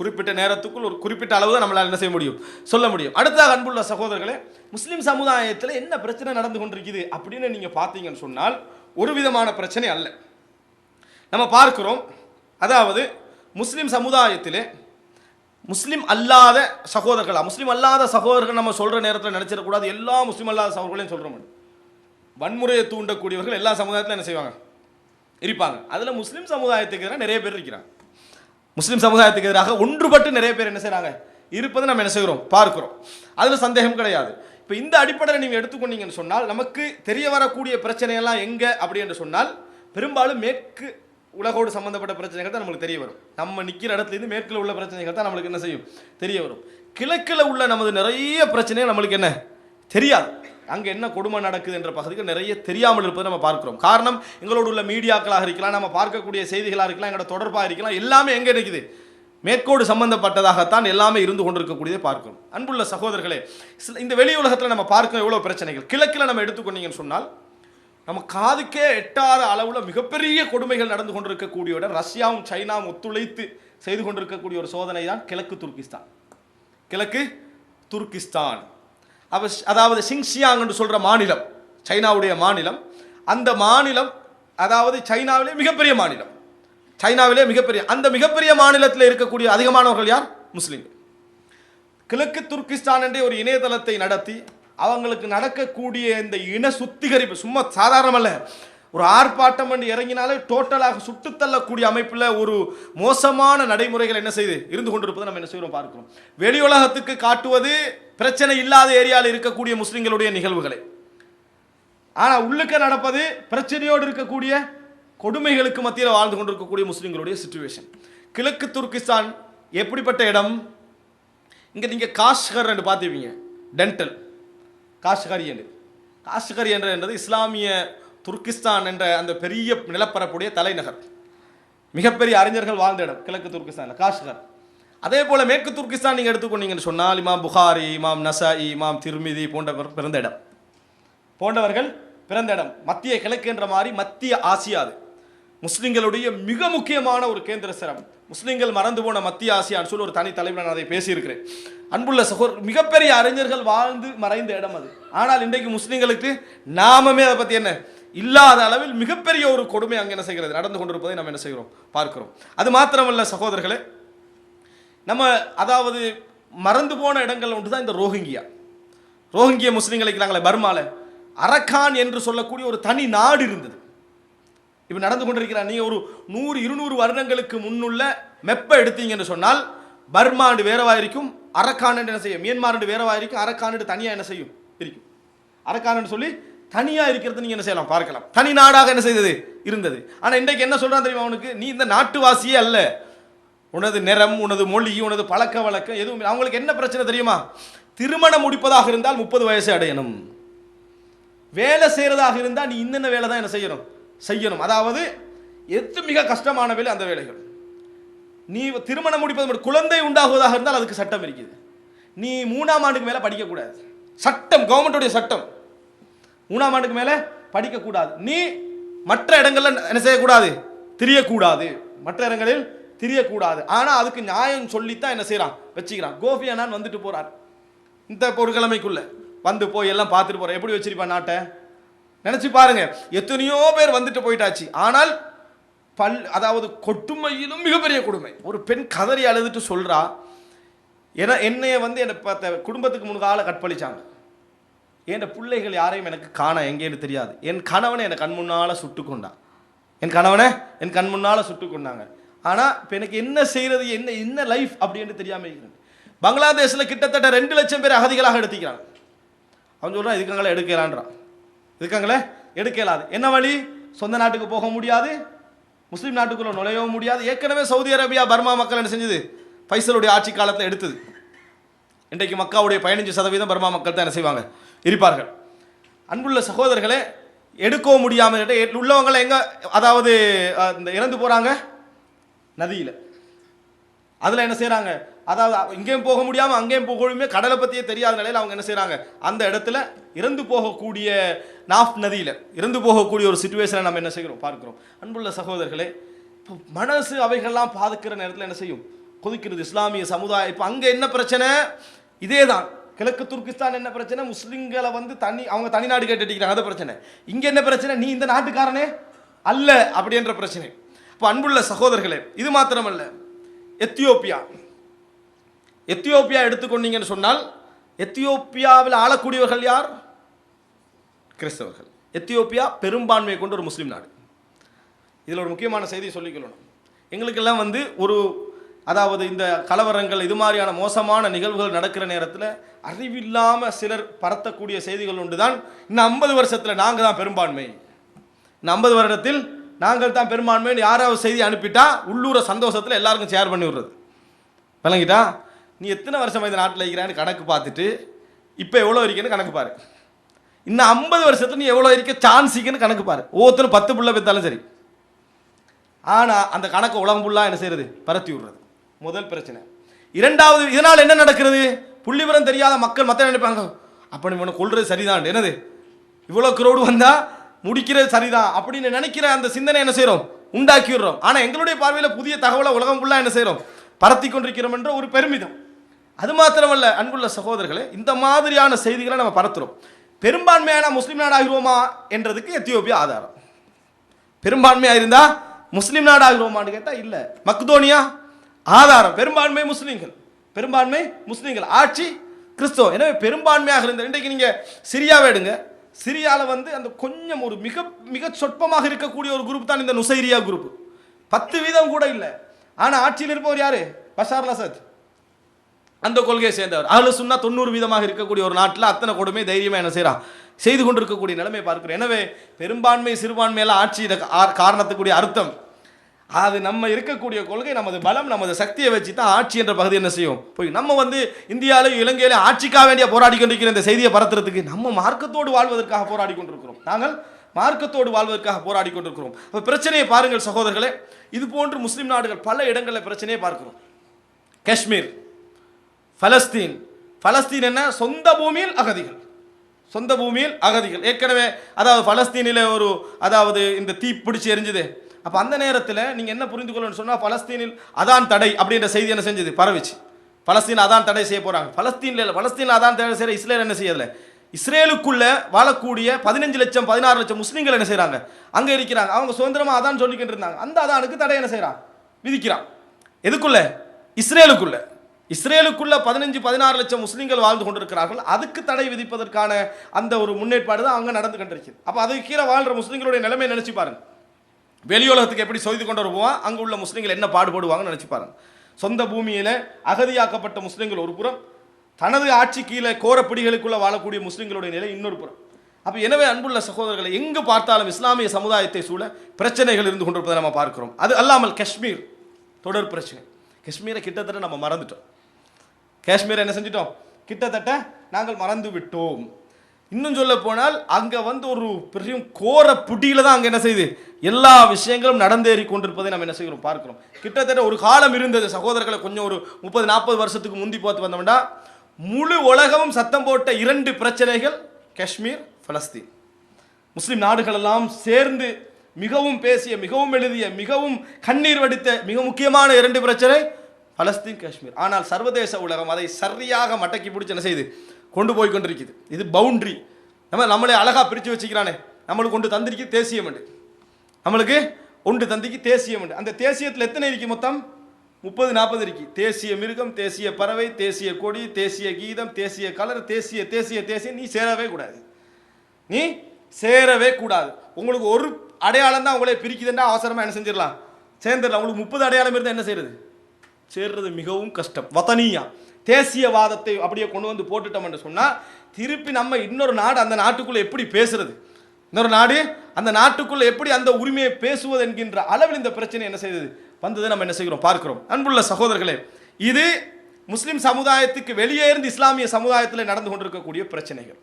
குறிப்பிட்ட நேரத்துக்குள் ஒரு குறிப்பிட்ட அளவு தான் நம்மளால் என்ன செய்ய முடியும்? சொல்ல முடியும். அடுத்ததாக அன்புள்ள சகோதரர்களே முஸ்லீம் சமுதாயத்தில் என்ன பிரச்சனை நடந்து கொண்டிருக்குது அப்படின்னு நீங்கள் பார்த்தீங்கன்னு சொன்னால் ஒரு விதமான பிரச்சனை அல்ல. நம்ம பார்க்கிறோம் அதாவது முஸ்லீம் சமுதாயத்திலே முஸ்லீம் அல்லாத சகோதரர்களா? முஸ்லீம் அல்லாத சகோதரர்கள் நம்ம சொல்கிற நேரத்தில் நினச்சிடக்கூடாது எல்லா முஸ்லீம் அல்லாத சகோதரர்களையும் சொல்கிறோம் வன்முறையை தூண்டக்கூடியவர்கள் எல்லா சமுதாயத்திலும் என்ன செய்வாங்க? இருப்பாங்க. அதில் முஸ்லீம் சமுதாயத்துக்கு நிறைய பேர் இருக்கிறாங்க. முஸ்லீம் சமுதாயத்துக்கு எதிராக ஒன்றுபட்டு நிறைய பேர் என்ன செய்கிறாங்க இருப்பதை நம்ம என்ன செய்கிறோம்? பார்க்குறோம். அதில் சந்தேகம் கிடையாது. இப்போ இந்த அடிப்படையில் நீங்கள் எடுத்துக்கொண்டீங்கன்னு சொன்னால் நமக்கு தெரிய வரக்கூடிய பிரச்சனையெல்லாம் எங்கே அப்படி என்று சொன்னால் பெரும்பாலும் மேற்கு உலகோடு சம்மந்தப்பட்ட பிரச்சனைகள் தான் நம்மளுக்கு தெரிய வரும். நம்ம நிற்கிற இடத்துலேருந்து மேற்கில் உள்ள பிரச்சனைகள் தான் நம்மளுக்கு என்ன செய்யும்? தெரிய வரும். கிழக்கில் உள்ள நமது நிறைய பிரச்சனைகள் நம்மளுக்கு என்ன? தெரியாது. அங்கே என்ன கொடுமை நடக்குது என்ற பகுதிக்கு நிறைய தெரியாமல் இருப்பதை நம்ம பார்க்கிறோம். காரணம் எங்களோடு உள்ள மீடியாக்களாக இருக்கலாம் நம்ம பார்க்கக்கூடிய செய்திகளாக இருக்கலாம் எங்களோட தொடர்பாக இருக்கலாம் எல்லாமே எங்கே இருக்குது மேற்கோடு சம்பந்தப்பட்டதாகத்தான் எல்லாமே இருந்து கொண்டிருக்கக்கூடியதை பார்க்கிறோம். அன்புள்ள சகோதரர்களே இந்த வெளி உலகத்தில் நம்ம பார்க்கிறோம் எவ்வளோ பிரச்சனைகள்? கிழக்கில் நம்ம எடுத்துக்கொண்டீங்கன்னு சொன்னால் நம்ம காதுக்கே எட்டாத அளவில் மிகப்பெரிய கொடுமைகள் நடந்து கொண்டிருக்கக்கூடிய ரஷ்யாவும் சைனாவும் ஒத்துழைத்து செய்து கொண்டிருக்கக்கூடிய ஒரு சோதனை தான் கிழக்கு துர்கிஸ்தான் கிழக்கு துர்கிஸ்தான் அவ அதாவது சிங்ஷியாங் என்று சொல்கிற மாநிலம் சைனாவுடைய மாநிலம் அந்த மாநிலம் அதாவது சைனாவிலே மிகப்பெரிய மாநிலம். சைனாவிலே மிகப்பெரிய அந்த மிகப்பெரிய மாநிலத்தில் இருக்கக்கூடிய அதிகமானவர்கள் யார்? முஸ்லீம்கள் கிழக்கு துர்கிஸ்தான் என்ற ஒரு இணையதளத்தை நடத்தி அவங்களுக்கு நடக்கக்கூடிய இந்த இன சுத்திகரிப்பு சும்மா சாதாரணமல்ல ஒரு ஆர்ப்பாட்டம் என்று இறங்கினாலே டோட்டலாக சுட்டுத்தள்ளக்கூடிய அமைப்பில் ஒரு மோசமான நடைமுறைகள் என்ன செய்து இருந்து கொண்டிருப்பதை நம்ம என்ன செய்கிறோம் பார்க்கிறோம். வெளி உலகத்துக்கு காட்டுவது பிரச்சனை இல்லாத ஏரியாவில் இருக்கக்கூடிய முஸ்லிம்களுடைய நிகழ்வுகளை. ஆனால் உள்ளுக்க நடப்பது பிரச்சனையோடு இருக்கக்கூடிய கொடுமைகளுக்கு மத்தியில் வாழ்ந்து கொண்டிருக்கக்கூடிய முஸ்லிம்களுடைய சுச்சுவேஷன் கிழக்கு துர்கிஸ்தான் எப்படிப்பட்ட இடம்? இங்கே நீங்கள் காஷ்கர் என்று பார்த்துப்பீங்க டென்டல் காஷ்கரி என்று. காஷ்கரி என்ற என்றது இஸ்லாமிய துர்கிஸ்தான் என்ற அந்த பெரிய நிலப்பரப்புடைய தலைநகர். மிகப்பெரிய அறிஞர்கள் வாழ்ந்த இடம் கிழக்கு துர்கிஸ்தானில் காஷ்கர். அதே போல் மேற்கு துர்கிஸ்தான் நீங்கள் எடுத்துக்கொண்டீங்கன்னு சொன்னால் இமாம் புகாரி இமாம் நசாயி இமாம் திருமிதி போன்றவர் பிறந்த இடம். போன்றவர்கள் பிறந்த இடம். மத்திய கிழக்கு என்ற மாதிரி மத்திய ஆசியா அது. முஸ்லிம்களுடைய மிக முக்கியமான ஒரு கேந்திர சிரம். முஸ்லிம்கள் மறந்து போன மத்திய ஆசியான்னு சொல்லி ஒரு தனி தலைவர் நான் அதை பேசியிருக்கிறேன். அன்புள்ள சகோர் மிகப்பெரிய அறிஞர்கள் வாழ்ந்து மறைந்த இடம் அது. ஆனால் இன்றைக்கு முஸ்லிம்களுக்கு நாமமே அதை பற்றி என்ன? இல்லாத அளவில் மிகப்பெரிய ஒரு கொடுமை அங்கே என்ன செய்கிறது? நடந்து கொண்டிருப்பதை நம்ம என்ன செய்கிறோம்? பார்க்கிறோம். அது மாத்திரமல்ல சகோதரர்களே நம்ம அதாவது மறந்து போன இடங்கள் ஒன்று தான் இந்த ரோஹிங்கியா. ரோஹிங்கிய முஸ்லீம்கள் இருக்கிறாங்களே பர்மாவில் அரக்கான் என்று சொல்லக்கூடிய ஒரு தனி நாடு இருந்தது. இப்போ நடந்து கொண்டிருக்கிறார். நீங்கள் ஒரு நூறு இருநூறு வருடங்களுக்கு முன்னுள்ள மெப்ப எடுத்தீங்கன்னு சொன்னால் பர்மாண்டு வேறவா இருக்கும் அரக்கான் என்ன செய்யும்? மியன்மார் வேறவா இருக்கும் அரக்கான் தனியாக என்ன செய்யும்? இருக்கும் அரக்கான் சொல்லி தனியாக இருக்கிறது நீங்கள் என்ன செய்யலாம்? பார்க்கலாம். தனி நாடாக என்ன செய்தது? இருந்தது. ஆனால் இன்றைக்கு என்ன சொல்கிறான் தெரியுமா அவனுக்கு? நீ இந்த நாட்டுவாசியே அல்ல. உனது நிறம் உனது மொழி உனது பழக்க வழக்கம் எதுவும் அவங்களுக்கு என்ன பிரச்சனை தெரியுமா? திருமணம் முடிப்பதாக இருந்தால் முப்பது வயசு அடையணும். வேலை செய்கிறதாக இருந்தால் நீ இன்னென்ன வேலை தான் என்ன செய்யணும்? செய்யணும். அதாவது எது மிக கஷ்டமான வேலை அந்த வேலைகள். நீ திருமணம் முடிப்பது மட்டும் குழந்தை உண்டாகுவதாக இருந்தால் அதுக்கு சட்டம் இருக்குது. நீ மூணாம் ஆண்டுக்கு மேலே படிக்கக்கூடாது. சட்டம் கவர்மெண்ட்டுடைய சட்டம். மூணாம் ஆண்டுக்கு மேலே படிக்கக்கூடாது. நீ மற்ற இடங்களில் என்ன செய்யக்கூடாது? திரியக்கூடாது. மற்ற இடங்களில் திரியக்கூடாது. ஆனால் அதுக்கு நியாயம் சொல்லித்தான் என்ன செய்கிறான் வச்சுக்கிறான். கோபி அண்ணான் வந்துட்டு போகிறார் இந்த பொருட்கிழமைக்குள்ளே வந்து போய் எல்லாம் பார்த்துட்டு போகிறேன் எப்படி வச்சிருப்பான் நாட்டை நினச்சி பாருங்க. எத்தனையோ பேர் வந்துட்டு போயிட்டாச்சு. ஆனால் பல் அதாவது கொடுமையிலும் மிகப்பெரிய கொடுமை. ஒரு பெண் கதறி அழுதுட்டு சொல்கிறா என என்னைய வந்து என்னை பார்த்த குடும்பத்துக்கு முன்கால கற்பழிச்சாங்க. என் பிள்ளைகள் யாரையும் எனக்கு காண எங்கேன்னு தெரியாது. என் கணவனை என்னை கண் முன்னால் சுட்டு கொண்டான் என் கணவனை என் கண் முன்னால் சுட்டு கொண்டாங்க. ஆனால் இப்போ எனக்கு என்ன செய்கிறது என்ன என்ன லைஃப் அப்படின்னு தெரியாமல் இருக்கிறது பங்களாதேஷில் கிட்டத்தட்ட ரெண்டு லட்சம் பேர் அகதிகளாக எடுத்துக்கிறாங்க. அவன் சொல்றான் இதுக்காங்களே எடுக்கலான்றான். இதுக்காங்களே எடுக்கலாது. என்ன வழி? சொந்த நாட்டுக்கு போக முடியாது. முஸ்லீம் நாட்டுக்குள்ளே நுழையவும் முடியாது. ஏற்கனவே சவுதி அரேபியா பர்மா மக்கள் என்ன செஞ்சது? பைசலுடைய ஆட்சி காலத்தில் எடுத்தது. இன்றைக்கு மக்காவுடைய பதினஞ்சு சதவீதம் பர்மா மக்கள் தான் என்ன செய்வாங்க? இருப்பார்கள். அன்புள்ள சகோதரர்களே எடுக்கவும் முடியாமல் உள்ளவங்களை எங்கே அதாவது இந்த இறந்து போகிறாங்க நதியில். அதில் என்ன செய்கிறாங்க அதாவது இங்கேயும் போக முடியாமல் அங்கேயும் போகணுமே கடலை பற்றியே தெரியாத நிலையில் அவங்க என்ன செய்கிறாங்க அந்த இடத்துல இறந்து போகக்கூடிய நாஃப் நதியில் இறந்து போகக்கூடிய ஒரு சுச்சுவேஷனை நம்ம என்ன செய்கிறோம்? பார்க்குறோம். அன்புள்ள சகோதரர்களே இப்போ மனசு அவைகள்லாம் பாதுக்கிற நேரத்தில் என்ன செய்யும்? கொதிக்கிறது. இஸ்லாமிய சமுதாயம் இப்போ அங்கே என்ன பிரச்சனை? இதே தான் கிழக்கு துர்கிஸ்தான் என்ன பிரச்சனை? முஸ்லீம்களை வந்து தனி அவங்க தனிநாடு கேட்டுட்டிருக்கிறாங்க அது பிரச்சனை. இங்கே என்ன பிரச்சனை? நீ இந்த நாட்டுக்காரனே? அல்ல அப்படின்ற பிரச்சனை. இப்போ அன்புள்ள சகோதரர்களே இது மாத்திரமல்ல. எத்தியோப்பியா. எத்தியோப்பியா எடுத்துக்கொண்டீங்கன்னு சொன்னால் எத்தியோப்பியாவில் ஆளக்கூடியவர்கள் யார்? கிறிஸ்தவர்கள். எத்தியோப்பியா பெரும்பான்மையை கொண்ட ஒரு முஸ்லீம் நாடு. இதில் ஒரு முக்கியமான செய்தியை சொல்லிக்கொள்ளணும் எங்களுக்கெல்லாம் வந்து ஒரு அதாவது இந்த கலவரங்கள் இது மாதிரியான மோசமான நிகழ்வுகள் நடக்கிற நேரத்தில் அறிவில்லாமல் சிலர் பரத்தக்கூடிய செய்திகள் உண்டு தான் இன்னும் ஐம்பது வருஷத்தில் நாங்கள் தான் பெரும்பான்மை. இந்த ஐம்பது வருடத்தில் நாங்கள் தான் பெரும்பான்மைன்னு யாராவது செய்தி அனுப்பிட்டா உள்ளூர சந்தோஷத்தில் எல்லாருக்கும் ஷேர் பண்ணி விடுறது. விளங்கிட்டா? நீ எத்தனை வருஷமாக இந்த நாட்டில் இருக்கிறான்னு கணக்கு பார்த்துட்டு இப்போ எவ்வளோ இருக்கேன்னு கணக்கு பாரு. இன்னும் ஐம்பது வருஷத்துல நீ எவ்வளோ இருக்க சான்ஸ் இருக்குன்னு கணக்கு பாரு. ஒவ்வொருத்தரும் பத்து புள்ள பெற்றாலும் சரி. ஆனால் அந்த கணக்கு உலகம் ஃபுல்லாக என்ன செய்யறது? பரத்தி விடுறது. முதல் பிரச்சனை. இரண்டாவது இதனால் என்ன நடக்கிறது? புள்ளிவரம் தெரியாத மக்கள் மற்ற நினைப்பாங்க அப்போ இவனை கொள்வது சரிதான் என்னது? இவ்வளோ க்ரௌடு வந்தால் முடிக்கிறது சரிதான் அப்படின்னு நினைக்கிற அந்த சிந்தனை என்ன செய்கிறோம் உண்டாக்கி விடுறோம். ஆனால் எங்களுடைய பார்வையில் புதிய தகவலை உலகம் ஃபுல்லாக என்ன செய்கிறோம் பரத்தி கொண்டிருக்கிறோம் என்ற ஒரு பெருமிதம். அது மாத்திரமல்ல அன்புள்ள சகோதரர்களே இந்த மாதிரியான செய்திகளை நம்ம பரத்துறோம். பெரும்பான்மையான முஸ்லீம் நாடாகிறோமா என்றதுக்கு எத்தியோப்பியா ஆதாரம். பெரும்பான்மையா இருந்தா முஸ்லீம் நாடாகிறோமான்னு கேட்டா இல்ல. மக்தோனியா ஆதாரம். பெரும்பான்மை முஸ்லீம்கள். பெரும்பான்மை முஸ்லீம்கள். ஆட்சி கிறிஸ்தவம். எனவே பெரும்பான்மையாக இருந்த இன்றைக்கு நீங்க சிரியாவை எடுங்க. சிரியாவில் வந்து அந்த கொஞ்சம் ஒரு மிக மிக சொற்பமாக இருக்கக்கூடிய ஒரு குரூப் தான் இந்த நுசைரியா குரூப் பத்து வீதம் கூட இல்லை. ஆனால் ஆட்சியில் இருப்பவர் யார்? பஷார் அல் அசத் அந்த கொள்கையை சேர்ந்தவர். அதில் சொன்னால் தொண்ணூறு வீதமாக இருக்கக்கூடிய ஒரு நாட்டில் அத்தனை கொடுமை தைரியமாக என்ன செய்கிறான் செய்து கொண்டிருக்கக்கூடிய நிலைமை பார்க்கிறோம். எனவே பெரும்பான்மை சிறுபான்மையெல்லாம் ஆட்சி ஆ- காரணத்துக்குரிய அர்த்தம். அது நம்ம இருக்கக்கூடிய கொள்கை நமது பலம் நமது சக்தியை வச்சு தான் ஆட்சி என்ற பகுதி என்ன செய்யும்? போய் நம்ம வந்து இந்தியாவிலும் இலங்கையிலும் ஆட்சிக்காக வேண்டிய போராடி கொண்டிருக்கிற இந்த செய்தியை பரத்துறதுக்கு நம்ம மார்க்கத்தோடு வாழ்வதற்காக போராடி கொண்டிருக்கிறோம். நாங்கள் மார்க்கத்தோடு வாழ்வதற்காக போராடி கொண்டிருக்கிறோம். இப்போ பிரச்சனையை பாருங்கள் சகோதரர்களே. இது போன்று முஸ்லீம் நாடுகள் பல இடங்களில் பிரச்சனையை பார்க்கிறோம். காஷ்மீர் பலஸ்தீன். பலஸ்தீன் என்ன? சொந்த பூமியில் அகதிகள். சொந்த பூமியில் அகதிகள். ஏற்கனவே அதாவது பலஸ்தீனில் ஒரு அதாவது இந்த தீ பிடிச்சி எரிஞ்சுது. அப்போ அந்த நேரத்தில் நீங்கள் என்ன புரிந்து கொள்ளணும்னு சொன்னால் பலஸ்தீனில் அதான் தடை அப்படின்ற செய்தி என்ன செஞ்சது? பரவிச்சு. பலஸ்தீன் அதான் தடை செய்ய போகிறாங்க பலஸ்தீனில் இல்லை பலஸ்தீனில் அதான் தடை செய்கிற இஸ்ரேல் என்ன செய்யலை இஸ்ரேலுக்குள்ளே வாழக்கூடிய பதினஞ்சு லட்சம் பதினாறு லட்சம் முஸ்லீம்கள் என்ன செய்கிறாங்க அங்கே இருக்கிறாங்க. அவங்க சுதந்திரமாக அதான் சொல்லிக்கிட்டு இருந்தாங்க. அந்த அதானுக்கு தடை என்ன செய்கிறான் விதிக்கிறான். எதுக்குள்ளே? இஸ்ரேலுக்குள்ள. இஸ்ரேலுக்குள்ள பதினஞ்சு பதினாறு லட்சம் முஸ்லீம்கள் வாழ்ந்து கொண்டிருக்கிறார்கள். அதுக்கு தடை விதிப்பதற்கான அந்த ஒரு முன்னேற்பாடு தான் அங்கே நடந்து கொண்டிருக்குது. அப்போ அதுக்கு கீழே வாழ்ற முஸ்லீம்களுடைய நிலைமை நினச்சி பாருங்க. வெளியுலகத்துக்கு எப்படி செய்து கொண்டு வருவோம் அங்கே உள்ள முஸ்லீம்கள் என்ன பாடுபடுவாங்கன்னு நினச்சி பாருங்க. சொந்த பூமியில் அகதியாக்கப்பட்ட முஸ்லீம்கள் ஒரு புறம் தனது ஆட்சி கீழே கோரப்பிடிகளுக்குள்ளே வாழக்கூடிய முஸ்லீம்களுடைய நிலை இன்னொரு புறம். அப்போ எனவே அன்புள்ள சகோதரர்களை எங்கு பார்த்தாலும் இஸ்லாமிய சமுதாயத்தை சூழ பிரச்சனைகள் இருந்து கொண்டிருப்பதை நம்ம பார்க்கிறோம். அது அல்லாமல் காஷ்மீர் தொடர் பிரச்சனை. காஷ்மீரை கிட்டத்தட்ட நம்ம மறந்துட்டோம். காஷ்மீரை என்ன செஞ்சிட்டோம்? கிட்டத்தட்ட நாங்கள் மறந்து விட்டோம். இன்னும் சொல்ல போனால் அங்கே வந்து ஒரு பெரிய கோர புட்டியில் தான் அங்கே என்ன செய்யுது? எல்லா விஷயங்களும் நடந்தேறி கொண்டிருப்பதை நம்ம என்ன செய்கிறோம்? பார்க்கிறோம். கிட்டத்தட்ட ஒரு காலம் இருந்தது. சகோதரர்களை கொஞ்சம் ஒரு முப்பது நாற்பது வருஷத்துக்கு முந்தி பார்த்து வந்தோம்னா முழு உலகமும் சத்தம் போட்ட இரண்டு பிரச்சனைகள் காஷ்மீர் பலஸ்தீன். முஸ்லீம் நாடுகளெல்லாம் சேர்ந்து மிகவும் பேசிய மிகவும் எழுதிய மிகவும் கண்ணீர் வடித்த மிக முக்கியமான இரண்டு பிரச்சனை பலஸ்தீன் காஷ்மீர். ஆனால் சர்வதேச உலகம் அதை சரியாக மடக்கி பிடிச்சி என்ன செய்யுது கொண்டு போய் கொண்டிருக்குது. இது பவுண்ட்ரி நம்ம நம்மளே அழகாக பிரித்து வச்சுக்கிறானே. நம்மளுக்கு கொண்டு தந்திருக்கு தேசியம் என்று. நம்மளுக்கு ஒன்று தந்திக்கு தேசியம் உண்டு. அந்த தேசியத்தில் எத்தனை இருக்கு மொத்தம்? முப்பது நாற்பது இருக்கு. தேசிய மிருகம் தேசிய பறவை தேசிய கொடி தேசிய கீதம் தேசிய கலர் தேசிய தேசிய தேசிய நீ சேரவே கூடாது. நீ சேரவே கூடாது. உங்களுக்கு ஒரு அடையாளம் தான் உங்களே பிரிக்குதுன்னா அவசரமாக என்ன செஞ்சிடலாம்? சேர்ந்துடலாம். உங்களுக்கு முப்பது அடையாளம் இருந்தால் என்ன செய்யறது சேர்றது மிகவும் கஷ்டம். வதனியா. தேசியவாதத்தை அப்படியே கொண்டு வந்து போட்டுட்டோம் என்று திருப்பி நம்ம இன்னொரு நாடு அந்த நாட்டுக்குள்ளே எப்படி பேசுறது? இன்னொரு நாடு அந்த நாட்டுக்குள்ள எப்படி அந்த உரிமையை பேசுவது என்கின்ற அளவில் இந்த பிரச்சனை என்ன செய்தது? வந்ததை நம்ம என்ன செய்கிறோம்? பார்க்கிறோம். அன்புள்ள சகோதரர்களே இது முஸ்லிம் சமுதாயத்துக்கு வெளியே இருந்து இஸ்லாமிய சமுதாயத்தில் நடந்து கொண்டிருக்கக்கூடிய பிரச்சனைகள்.